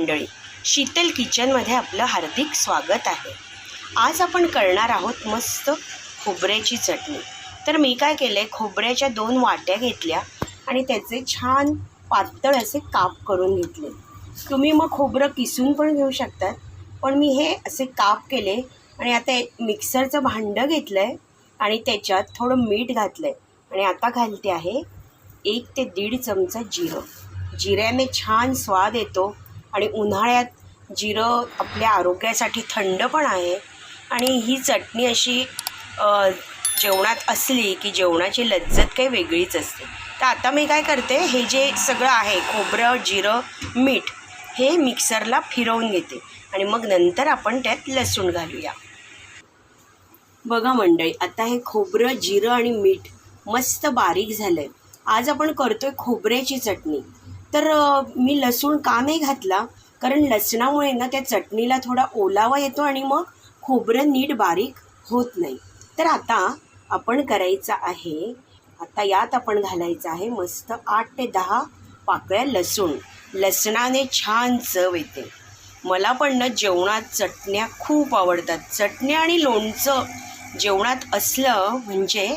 मंडळी शीतल किचनमध्ये आपलं हार्दिक स्वागत आहे. आज आपण करणार आहोत मस्त खोबऱ्याची चटणी. तर मी काय केलं आहे खोबऱ्याच्या दोन वाट्या घेतल्या आणि त्याचे छान पातळ असे काप करून घेतले. तुम्ही मग खोबरं किसून पण घेऊ शकतात पण मी हे असे काप केले आणि आता मिक्सरचं भांडं घेतलं आहे आणि त्याच्यात थोडं मीठ घातलं आहे आणि आता घालते आहे एक ते दीड चमचा जिरं. जिऱ्याने छान स्वाद येतो आणि उन्हाळ्यात जिरं आपल्या आरोग्यासाठी थंड पण आहे. आणि ही चटणी अशी जेवणात असली की जेवणाची लज्जत काही वेगळीच असते. तर आता मी काय करते हे जे सगळं आहे खोबरं जिरं मीठ हे मिक्सरला फिरवून घेते. आणि मग नंतर आपण त्यात लसूण घालूया. बघा मंडळी आता हे खोबरं जिरं आणि मीठ मस्त बारीक झालं आहे आज आपण करतोय खोबऱ्याची चटणी. तर मी लसूण का नाही घातला कारण लसणामुळे ना त्या चटणीला थोडा ओलावा येतो आणि मग खोबरं नीट बारीक होत नाही. तर आता आपण करायचं आहे आता यात आपण घालायचं आहे मस्त आठ ते दहा पाकळ्या लसूण. लसणाने छान चव येते. मला पण ना जेवणात चटण्या खूप आवडतात. चटणी आणि लोणचं जेवणात असलं म्हणजे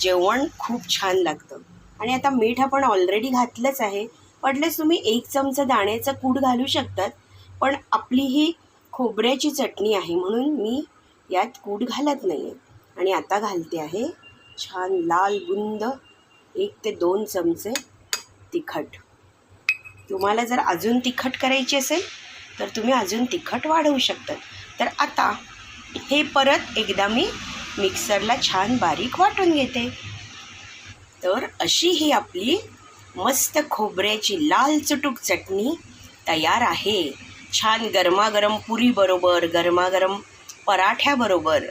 जेवण खूप छान लागतं. आणि आता मीठ आपण ऑलरेडी घातलंच आहे. वाटल्यास तुम्ही एक चमचा दाण्याचा कूड घालू शकतात. पण आपली ही खोबऱ्याची चटणी आहे म्हणून मी यात कूड घालत नाही आहे आणि आता घालते आहे छान लाल बुंद एक ते दोन चमचे तिखट. तुम्हाला जर अजून तिखट करायची असेल तर तुम्ही अजून तिखट वाढवू शकतात. तर आता हे परत एकदा मी मिक्सरला छान बारीक वाटून घेते. तर अशी ही आपली मस्त खोबऱ्याची लाल चुटूक चटणी तयार आहे. छान गरमागरम पुरीबरोबर गरमागरम पराठ्याबरोबर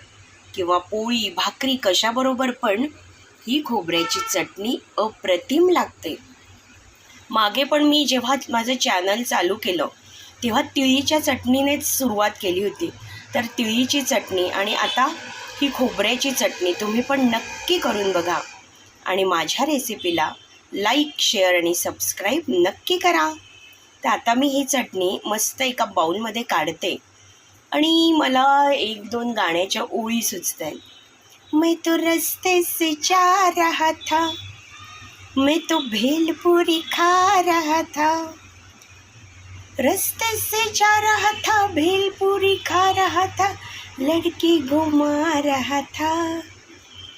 किंवा पोळी भाकरी कशाबरोबर पण ही खोबऱ्याची चटणी अप्रतिम लागते. मागे पण मी जेव्हा माझं चॅनल चालू केलं तेव्हा तिळीच्या चटणीनेच सुरुवात केली होती. तर तिळीची चटणी आणि आता ही खोबऱ्याची चटणी तुम्ही पण नक्की करून बघा. आणि माझ्या रेसिपीला लाईक शेअर आणि सबस्क्राईब नक्की करा. तर आता मी ही चटणी मस्त एका बाऊलमध्ये काढते. आणि मला एक दोन गाण्याच्या ओळी सुचत आहेत मी तो रस्ते से जा रहा था. मैं तो भेलपुरी खा रहा था. रस्ते से जा रहा था भेलपुरी खा रहा था. लड़की घुमा रहा था।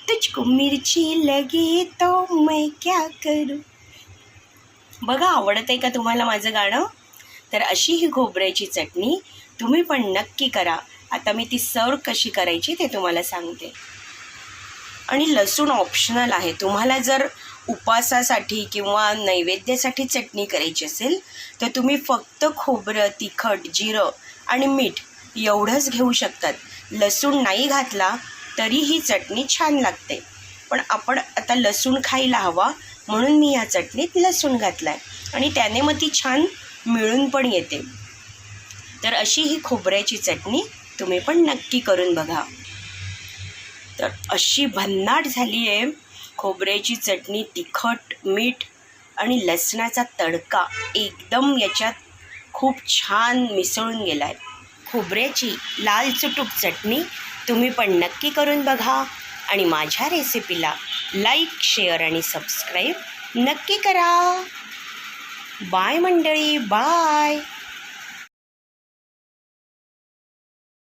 तुझको मिरची लगी तो मैं क्या करू? बघा आवडत आहे का तुम्हाला माझं गाणं? तर अशी ही खोबऱ्याची चटणी तुम्ही पण नक्की करा. आता मी ती सर्व कशी करायची ते तुम्हाला सांगते. आणि लसूण ऑप्शनल आहे. तुम्हाला जर उपासासाठी किंवा नैवेद्यासाठी चटणी करायची असेल तर तुम्ही फक्त खोबरं तिखट जिरं आणि मीठ एवढंच घेऊ शकतात. लसूण नाही घातला तरी ही चटणी छान लागते. पण आपण आता लसूण खायला हवा म्हणून मी या चटणीत लसूण घातला आहे आणि त्याने मग ती छान मिळून पण येते. तर अशी ही खोबऱ्याची चटणी तुम्ही पण नक्की करून बघा. तर अशी भन्नाट झाली आहे खोबऱ्याची चटणी तिखट मीठ आणि लसणाचा तडका एकदम याच्यात खूप छान मिसळून गेला आहे खोबऱ्याची लाल चुटूक चटणी तुम्ही पण नक्की करून बघा आणि माझ्या रेसिपीला लाईक शेअर आणि सबस्क्राईब नक्की करा. बाय मंडळी बाय.